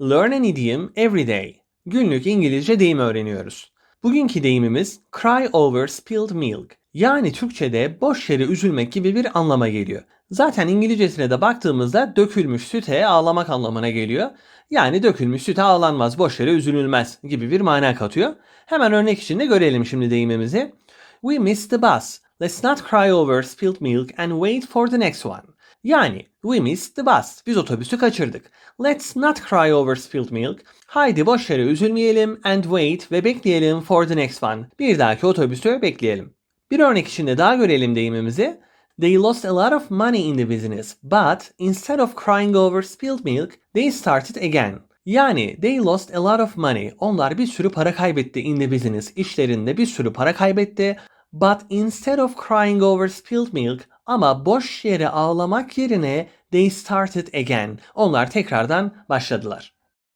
Learn an idiom every day. Günlük İngilizce deyim öğreniyoruz. Bugünkü deyimimiz cry over spilled milk. Yani Türkçe'de boş yere üzülmek gibi bir anlama geliyor. Zaten İngilizcesine de baktığımızda dökülmüş süte ağlamak anlamına geliyor. Yani dökülmüş süte ağlanmaz, boş yere üzülülmez gibi bir mana katıyor. Hemen örnek içinde görelim şimdi deyimimizi. We missed the bus. Let's not cry over spilled milk and wait for the next one. Yani we missed the bus. Biz otobüsü kaçırdık. Let's not cry over spilled milk. Haydi boş yere üzülmeyelim and wait ve bekleyelim for the next one. Bir dahaki otobüsü bekleyelim. Bir örnek içinde daha görelim deyimimizi. They lost a lot of money in the business, but instead of crying over spilled milk, they started again. Yani they lost a lot of money. Onlar bir sürü para kaybetti in the business. İşlerinde bir sürü para kaybetti. But instead of crying over spilled milk ama boş yere ağlamak yerine they started again. Onlar tekrardan başladılar.